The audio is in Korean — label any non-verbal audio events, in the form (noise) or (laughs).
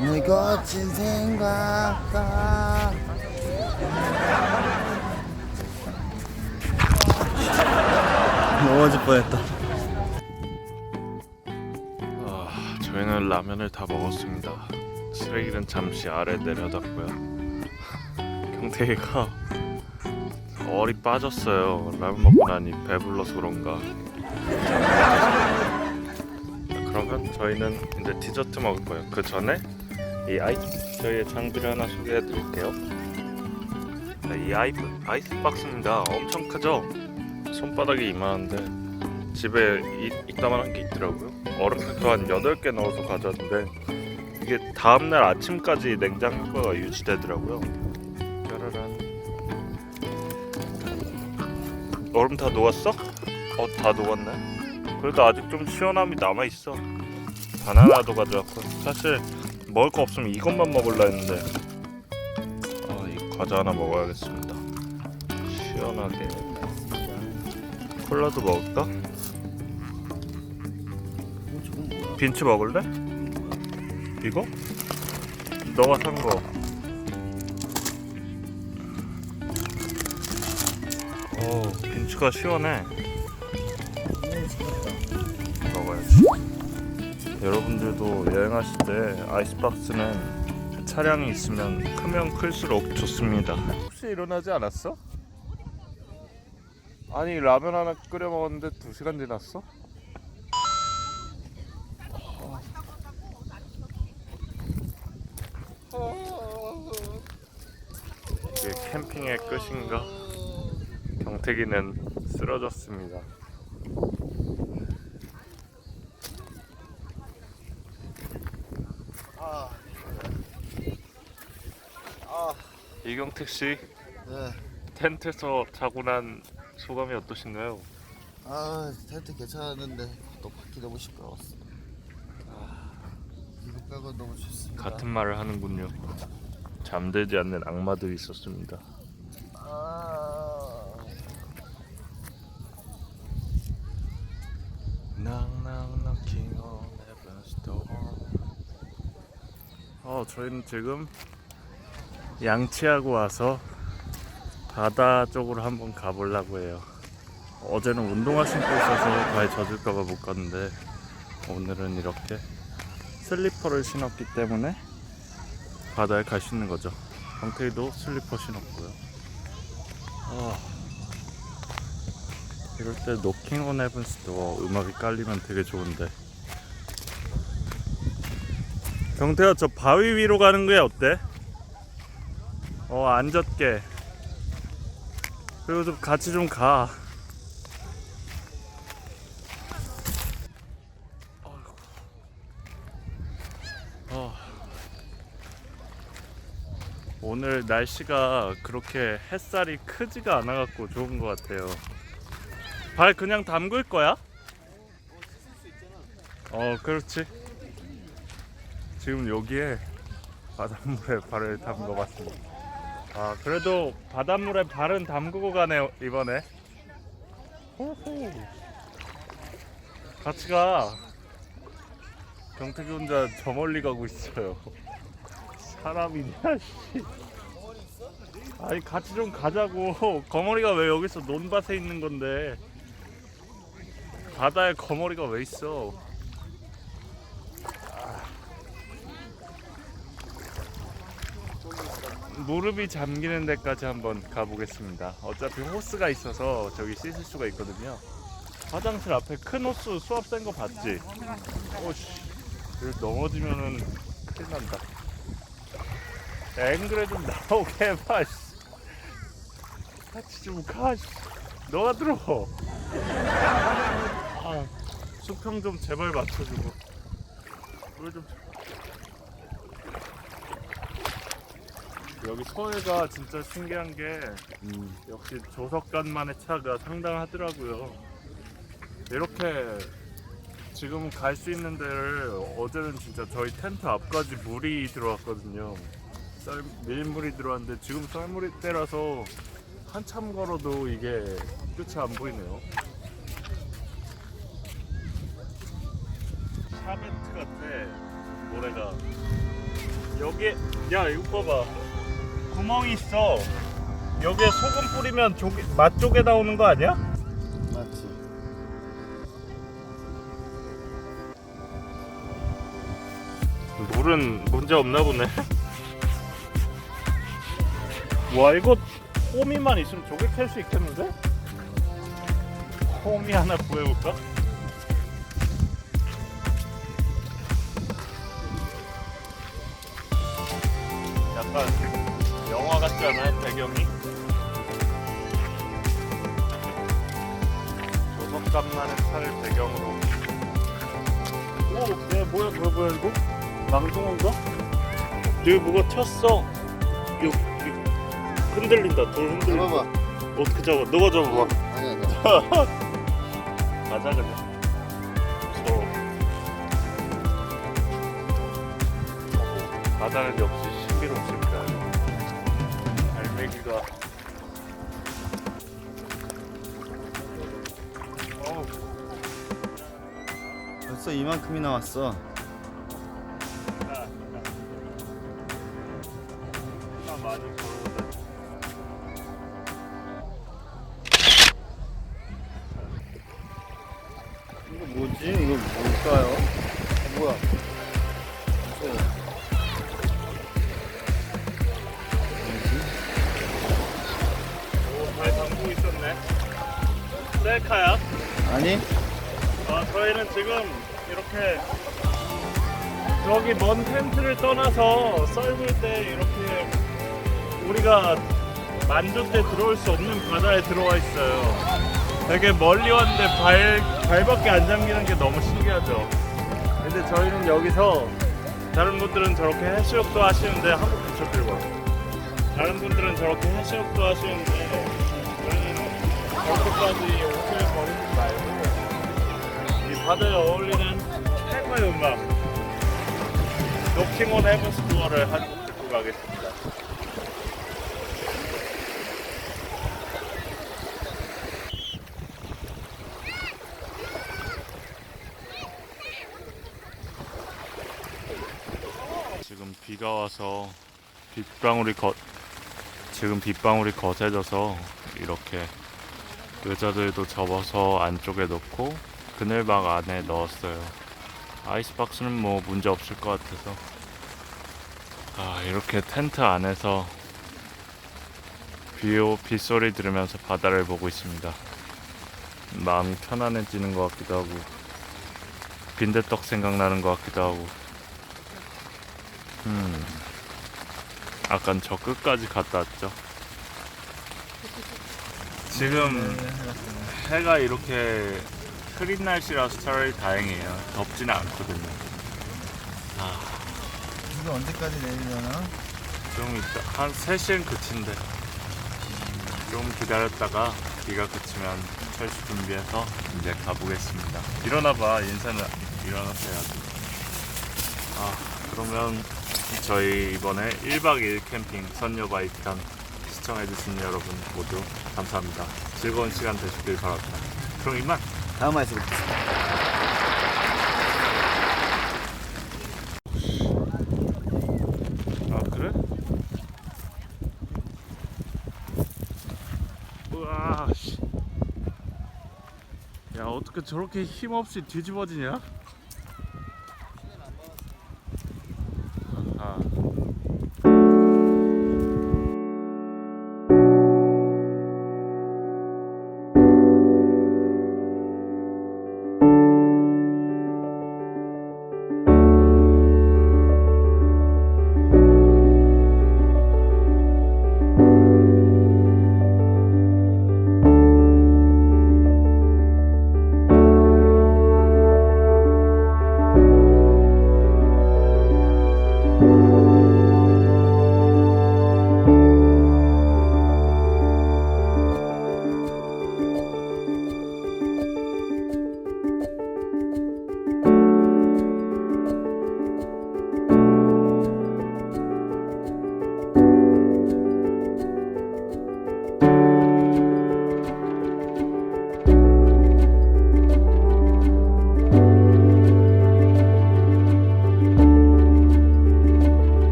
내 거친 생각과 넘어질 뻔했다 아, 저희는 라면을 다 먹었습니다. 쓰레기는 잠시 아래 내려놨고요. 경태이가 얼이 빠졌어요. 라면 먹고 나니 배불러서 그런가. 자, 그러면 저희는 이제 디저트 먹을 거예요. 그 전에 이 아이 저희의 장비를 하나 소개해 드릴게요. 자, 이 아이 아이스 박스입니다. 엄청 크죠? 손바닥이 이만한데 집에 이, 이따만한 게 있더라고요. 얼음팩도 한 8개 넣어서 가져왔는데 이게 다음날 아침까지 냉장 효과가 유지되더라고요. 짜라란. 얼음 다 녹았어? 어, 다 녹았네. 그래도 아직 좀 시원함이 남아 있어. 바나나도 가져왔고 사실 먹을 거 없으면 이것만 먹을라 했는데 아, 이 과자 하나 먹어야겠습니다. 시원하게. 콜라도 먹을까? 빈츠 먹을래? 이거? 너가 산 거. 오, 빈츠가 시원해. 여러분들도 여행하실 때 아이스박스는 차량이 있으면 크면 클수록 좋습니다. 혹시 일어나지 않았어? 아니 라면 하나 끓여 먹었는데 두 시간 지났어? 이게 캠핑의 끝인가? 경태기는 쓰러졌습니다. 이경택 씨 네. 텐트에서 자고 난 소감이 어떠신가요? 아, 텐트 괜찮았는데 또 밖이 너무 시끄러웠어. 아, 이거 빼고 너무 좋습니다. 같은 말을 하는군요. 잠들지 않는 악마들이 있었습니다. 아, 어, 저희는 지금 양치하고 와서 바다 쪽으로 한번 가보려고 해요. 어제는 운동화 신고 있어서 발에 젖을까봐 못 갔는데 오늘은 이렇게 슬리퍼를 신었기 때문에 바다에 갈 수 있는 거죠. 경태이도 슬리퍼 신었고요. 아, 이럴 때 노킹 온 헤븐스 도 음악이 깔리면 되게 좋은데 경태야 저 바위 위로 가는 게 어때? 어 앉았게 그리고 좀 같이 좀 가. 어. 오늘 날씨가 그렇게 햇살이 크지가 않아갖고 좋은 것 같아요. 발 그냥 담글 거야? 어, 그렇지. 지금 여기에 바닷물에 발을 담궈봤습니다. 아, 그래도 바닷물에 발은 담그고 가네요, 이번에. 호호. 같이 가. 경택이 혼자 저 멀리 가고 있어요. 사람이냐, 씨. 아니, 같이 좀 가자고. 거머리가 왜 여기서 논밭에 있는 건데. 바다에 거머리가 왜 있어? 무릎이 잠기는 데까지 한번 가보겠습니다. 어차피 호스가 있어서 저기 씻을 수가 있거든요. 화장실 앞에 큰 호스 수압된 거 봤지? 오씨, 여기 넘어지면은 큰일 난다. 야, 앵글에 좀 나오게 해봐. 씨. 같이 좀 가. 씨. 너가 들어. 아, 수평 좀 제발 맞춰주고. 물 좀. 여기 서해가 진짜 신기한 게 음, 역시 조석간만의 차가 상당하더라고요. 이렇게 지금 갈 수 있는 데를 어제는 진짜 저희 텐트 앞까지 물이 들어왔거든요. 썰, 밀물이 들어왔는데 지금 썰물이 때라서 한참 걸어도 이게 끝이 안 보이네요. 샤베트 같아 모래가 여기 야 이거 봐봐 구멍이 있어 여기에 소금 뿌리면 조개, 맛 쪽에 나오는 거 아니야? 맞지. 물은 문제 없나 보네 와 이거 호미만 있으면 조개 캘 수 있겠는데? 호미 하나 구해볼까? 약간 영화 같지 않아요 배경이? 조석감 나는 차를 배경으로 오, 야 뭐야 뭐야 뭐야 이거? 망둥어인가? 여기 뭐가 쳤어 요, 요 흔들린다 돌 흔들린다 잡아봐. 어떻게 잡아? 너가 잡아봐 아니야, 아니야. (laughs) 가자 그냥 바다는 역시 신비롭습니다 어우 벌써 이만큼이 나 왔어. 나, 나. 나 많이 걸어 담고 있었네 셀카야? 아니? 아, 저희는 지금 이렇게 저기 먼 텐트를 떠나서 썰물 때 이렇게 우리가 만조 때 들어올 수 없는 바다에 들어와 있어요. 되게 멀리 왔는데 발, 발밖에 안 잠기는 게 너무 신기하죠. 근데 저희는 여기서 다른 분들은 저렇게 해수욕도 하시는데 한국 그쪽 들고 와. 다른 분들은 저렇게 해수욕도 하시는데 저희는 저렇게까지 옷을 버리지 말고 이 바다에 어울리는 해외 음악. 노킹 온 헤븐 스코어를 한곡 듣고 가겠습니다. 지금 비가 와서 빗방울이 거 지금 빗방울이 거세져서 이렇게 의자들도 접어서 안쪽에 넣고 그늘막 안에 넣었어요. 아이스박스는 뭐 문제 없을 것 같아서 아 이렇게 텐트 안에서 비오 빗소리 들으면서 바다를 보고 있습니다. 마음이 편안해지는 것 같기도 하고 빈대떡 생각나는 것 같기도 하고 음 아깐 저 끝까지 갔다 왔죠. 지금 해가 이렇게 흐린 날씨라서 차라리 다행이에요. 덥지는 않거든요. 아, 이거 언제까지 내리려나? 좀 이따 한 3시엔 그친데 좀 기다렸다가 비가 그치면 철수 준비해서 이제 가보겠습니다. 일어나봐 인사는 일어나서 해야지. 아 그러면 저희 이번에 1박 2일 캠핑 선녀바이편 시청해주신 여러분 모두 감사합니다. 즐거운 시간 되시길 바랍니다. 그럼 이만. 다음 화에서 뵙겠습니다. 아 그래? 우와 씨. 야 어떻게 저렇게 힘없이 뒤집어지냐?